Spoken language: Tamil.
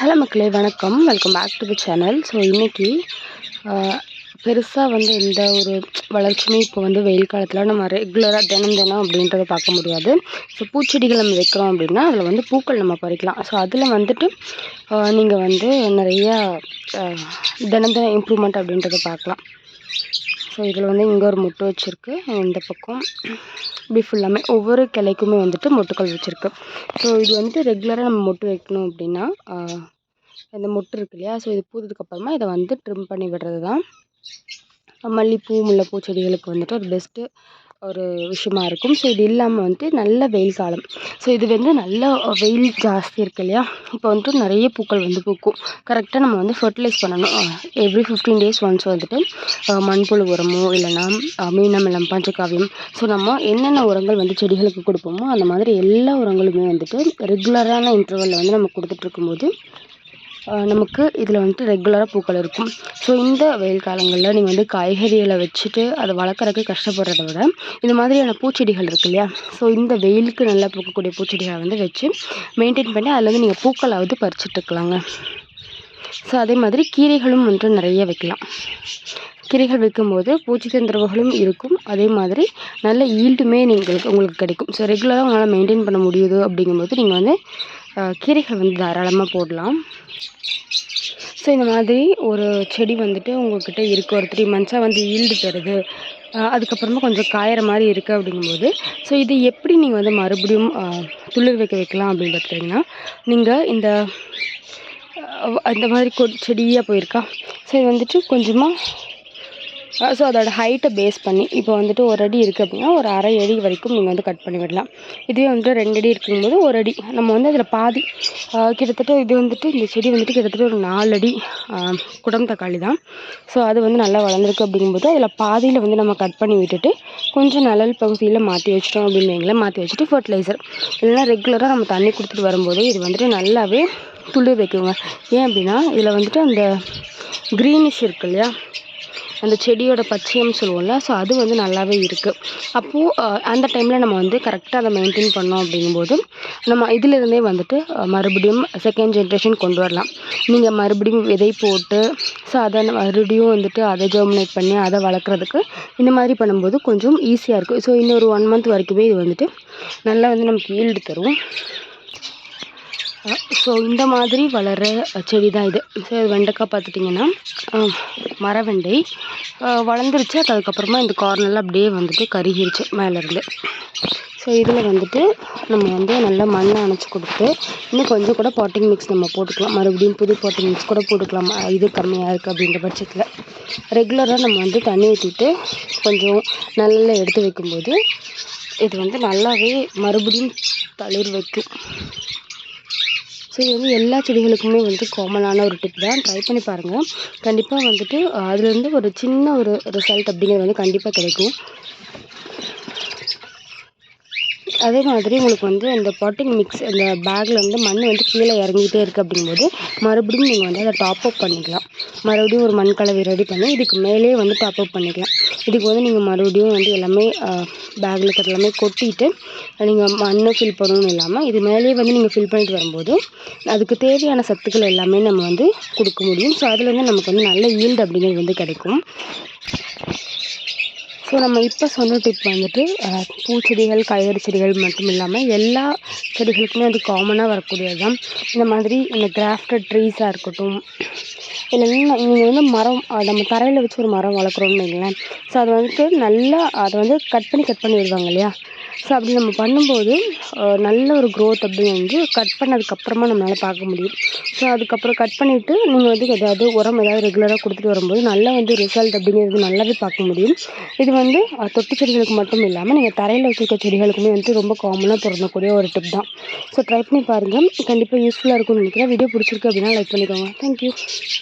ஹலோ மக்களே வணக்கம். Welcome back to the channel so இன்றைக்கி பெருசாக வந்து எந்த ஒரு வளர்ச்சியுமே இப்போ வந்து வெயில் காலத்தில் நம்ம ரெகுலராக தினம் தினம் அப்படின்றத பார்க்க முடியாது. ஸோ பூச்செடிகள் நம்ம வைக்கிறோம் அப்படின்னா அதில் வந்து பூக்கள் நம்ம பறிக்கலாம். ஸோ அதில் வந்துட்டு நீங்கள் வந்து நிறையா தினம் தினம் இம்ப்ரூவ்மெண்ட் அப்படின்றத பார்க்கலாம். ஸோ இதில் வந்து இங்கே ஒரு மொட்டு வச்சுருக்கு. இந்த பக்கம் இப்படி ஃபுல்லாமே ஒவ்வொரு கிளைக்குமே வந்துட்டு மொட்டுக்கள் வச்சுருக்கு. ஸோ இது வந்துட்டு ரெகுலராக நம்ம மொட்டு வைக்கணும் அப்படின்னா இந்த மொட்டு இருக்கு இல்லையா? ஸோ இது பூத்ததுக்கப்புறமா இதை வந்து ட்ரிம் பண்ணி விடுறது தான் மல்லிப்பூ முல்லைப்பூ செடிகளுக்கு வந்துட்டு ஒரு பெஸ்ட்டு ஒரு விஷயமா இருக்கும். ஸோ இது இல்லாமல் வந்துட்டு நல்ல வெயில் காலம். ஸோ இது வந்து நல்ல வெயில் ஜாஸ்தி இருக்கு இல்லையா? இப்போ வந்துட்டு நிறைய பூக்கள் வந்து பூக்கும். கரெக்டாக நம்ம வந்து ஃபர்டிலைஸ் பண்ணணும். எவ்ரி ஃபிஃப்டீன் டேஸ் ஒன்ஸ் வந்துட்டு மண்புழு உரமோ இல்லைனா மீனமிலம் பஞ்சகாவியம். ஸோ நம்ம என்னென்ன உரங்கள் வந்து செடிகளுக்கு கொடுப்போமோ அந்த மாதிரி எல்லா உரங்களுமே வந்துட்டு ரெகுலரான இன்டர்வலில் வந்து நம்ம கொடுத்துட்ருக்கும்போது நமக்கு இதில் வந்துட்டு ரெகுலராக பூக்கள் இருக்கும். ஸோ இந்த வெயில் காலங்களில் நீங்கள் வந்து காய்கறிகளை வச்சுட்டு அதை வளர்க்குறதுக்கு கஷ்டப்படுறத விட இந்த மாதிரியான பூச்செடிகள் இருக்கு இல்லையா? ஸோ இந்த வெயிலுக்கு நல்லா பூக்கக்கூடிய பூச்செடிகளை வந்து வச்சு மெயின்டைன் பண்ணி அதில் வந்து நீங்கள் பூக்களாவது பறிச்சுட்ருக்கலாங்க ஸோ அதே மாதிரி கீரைகளும் வந்துட்டு நிறைய வைக்கலாம். கீரைகள் வைக்கும்போது பூச்சி தொந்தரவுகளும் இருக்கும். அதே மாதிரி நல்ல ஈல்டுமே நீங்கள் உங்களுக்கு கிடைக்கும். ஸோ ரெகுலராக உங்களால் மெயின்டைன் பண்ண முடியுது அப்படிங்கும்போது நீங்கள் வந்து கீரைகள் வந்து தாராளமாக போடலாம். ஸோ இந்த மாதிரி ஒரு செடி வந்துட்டு உங்கள்கிட்ட இருக்குது ஒரு த்ரீ மந்த்ஸாக வந்து ஈல்டு தருது. அதுக்கப்புறமா கொஞ்சம் காயிற மாதிரி இருக்குது அப்படிங்கும்போது ஸோ இது எப்படி நீங்கள் வந்து மறுபடியும் துளிர் வைக்க வைக்கலாம் அப்படின்னு பார்த்தீங்கன்னா நீங்கள் இந்த இந்த மாதிரி கொ செடியாக போயிருக்கா? ஸோ இது வந்துட்டு கொஞ்சமாக ஸோ அதோட ஹைட்டை பேஸ் பண்ணி இப்போ வந்துட்டு ஒரு அடி இருக்குது அப்படின்னா ஒரு அரை அடி வரைக்கும் நீங்கள் வந்து கட் பண்ணி விடலாம். இதுவே வந்துட்டு ரெண்டு அடி இருக்கும்போது ஒரு அடி. நம்ம வந்து அதில் பாதி கிட்டத்தட்ட இது வந்துட்டு இந்த செடி வந்துட்டு கிட்டத்தட்ட ஒரு நாலு அடி குடம் தக்காளி தான். ஸோ அது வந்து நல்லா வளர்ந்துருக்கு அப்படிங்கும்போது அதில் பாதியில் வந்து நம்ம கட் பண்ணி விட்டுட்டு கொஞ்சம் நிழல் பகுதியில் மாற்றி வச்சிட்டோம் அப்படின்னு மாற்றி வச்சுட்டு ஃபர்டிலைசர் இல்லைனா ரெகுலராக நம்ம தண்ணி கொடுத்துட்டு வரும்போது இது வந்துட்டு நல்லாவே துளிர் வைக்குங்க. ஏன் அப்படின்னா இதில் வந்துட்டு அந்த க்ரீனிஷ் இருக்கு இல்லையா? அந்த செடியோட பச்சையம் சொல்லுவோம்ல ஸோ அது வந்து நல்லாவே இருக்குது அப்போது அந்த டைமில் நம்ம வந்து கரெக்டாக அதை மெயின்டைன் பண்ணோம் அப்படிங்கும்போது நம்ம இதிலிருந்தே வந்துட்டு மறுபடியும் செகண்ட் ஜென்ரேஷன் கொண்டு வரலாம். நீங்கள் மறுபடியும் விதை போட்டு ஸோ அதை மறுபடியும் வந்துட்டு அதை ஜெர்மினேட் பண்ணி அதை வளர்க்குறதுக்கு இந்த மாதிரி பண்ணும்போது கொஞ்சம் ஈஸியாக இருக்கும் ஸோ இன்னொரு ஒன் மந்த் வரைக்குமே இது வந்துட்டு நல்லா வந்து நமக்கு ஈல்டு தரும். ஸோ இந்த மாதிரி வளர்கிற செடி தான் இது. ஸோ இது வெண்டைக்காய் பார்த்துட்டிங்கன்னா மரவெண்டை வளர்ந்துருச்சு. அதுக்கப்புறமா இந்த கார்னரில் அப்படியே வந்துட்டு கருகிருச்சு மேலேருந்து. ஸோ இதில் வந்துட்டு நம்ம வந்து நல்லா மண்ணை அணைச்சி கொடுத்து இன்னும் கொஞ்சம் கூட பாட்டிங் மிக்ஸ் நம்ம போட்டுக்கலாம். மறுபடியும் புது பாட்டிங் மிக்ஸ் கூட போட்டுக்கலாம். இது கம்மியாக இருக்குது அப்படின்ற பட்சத்தில். ரெகுலராக நம்ம வந்து தண்ணி ஊற்றிட்டு கொஞ்சம் நல்லா எடுத்து வைக்கும்போது இது வந்து நல்லாவே மறுபடியும் தளிர் வைக்கும். இது வந்து எல்லா செடிகளுக்குமே வந்து காமனான ஒரு டிப் தான். ட்ரை பண்ணி பாருங்கள் கண்டிப்பாக வந்துட்டு அதுலேருந்து ஒரு சின்ன ஒரு ரிசல்ட் அப்படிங்கிறது வந்து கண்டிப்பாக கிடைக்கும். அதே மாதிரி உங்களுக்கு வந்து அந்த பாட்டிங் மிக்ஸ் அந்த பேக்கில் வந்து மண் வந்து கீழே இறங்கிட்டே இருக்குது அப்படிங்கும்போது மறுபடியும் நீங்கள் வந்து அதை டாப்அப் பண்ணிக்கலாம். மறுபடியும் ஒரு மண் கலவை ரெடி பண்ணி இதுக்கு மேலே வந்து டாப்அப் பண்ணிக்கலாம். இதுக்கு வந்து நீங்கள் மறுபடியும் வந்து எல்லாமே பேக்கில் இருக்கிறது எல்லாமே கொட்டிட்டு நீங்கள் மண்ணை ஃபில் பண்ணணும்னு இல்லாமல் இது மேலேயே வந்து நீங்கள் ஃபில் பண்ணிட்டு வரும்போது அதுக்கு தேவையான சத்துக்கள் எல்லாமே நம்ம வந்து கொடுக்க முடியும். ஸோ அதுலேருந்து நமக்கு வந்து நல்ல ஈல்டு அப்படிங்கிறது வந்து கிடைக்கும். ஸோ நம்ம இப்போ சொன்ன டிப் வந்துட்டு பூச்செடிகள் காய்கறி செடிகள் மட்டும் இல்லாமல் எல்லா செடிகளுக்குமே அது காமனாக வரக்கூடியது தான் இந்த மாதிரி இந்த கிராஃப்டட் ட்ரீஸாக இருக்கட்டும் இல்லைன்னா நீங்கள் வந்து மரம் நம்ம தரையில் வச்சு ஒரு மரம் வளர்க்குறோம்னு வைங்களேன். ஸோ அது வந்துட்டு நல்லா அதை வந்து கட் பண்ணி கட் பண்ணி விடுவாங்க இல்லையா? ஸோ அப்படி நம்ம பண்ணும்போது நல்ல ஒரு க்ரோத் அப்படின்னு வந்து கட் பண்ணதுக்கப்புறமா நம்மளால் பார்க்க முடியும். ஸோ அதுக்கப்புறம் கட் பண்ணிவிட்டு நீங்கள் வந்து எதாவது உரம் ஏதாவது ரெகுலராக கொடுத்துட்டு வரும்போது நல்லா வந்து ரிசல்ட் அப்படிங்கிறது நல்லாவே பார்க்க முடியும். இது வந்து தொட்டி செடிகளுக்கு மட்டும் இல்லாமல் நீங்கள் தரையில் வச்சுருக்க செடிகளுக்குமே வந்து ரொம்ப காமனாக பிறந்தக்கூடிய ஒரு டிப் தான். ஸோ ட்ரை பண்ணி பாருங்கள் கண்டிப்பாக யூஸ்ஃபுல்லாக இருக்கும்னு நினைக்கிறேன். வீடியோ பிடிச்சிருக்கு அப்படின்னா லைக் பண்ணிக்கோங்க. தேங்க்யூ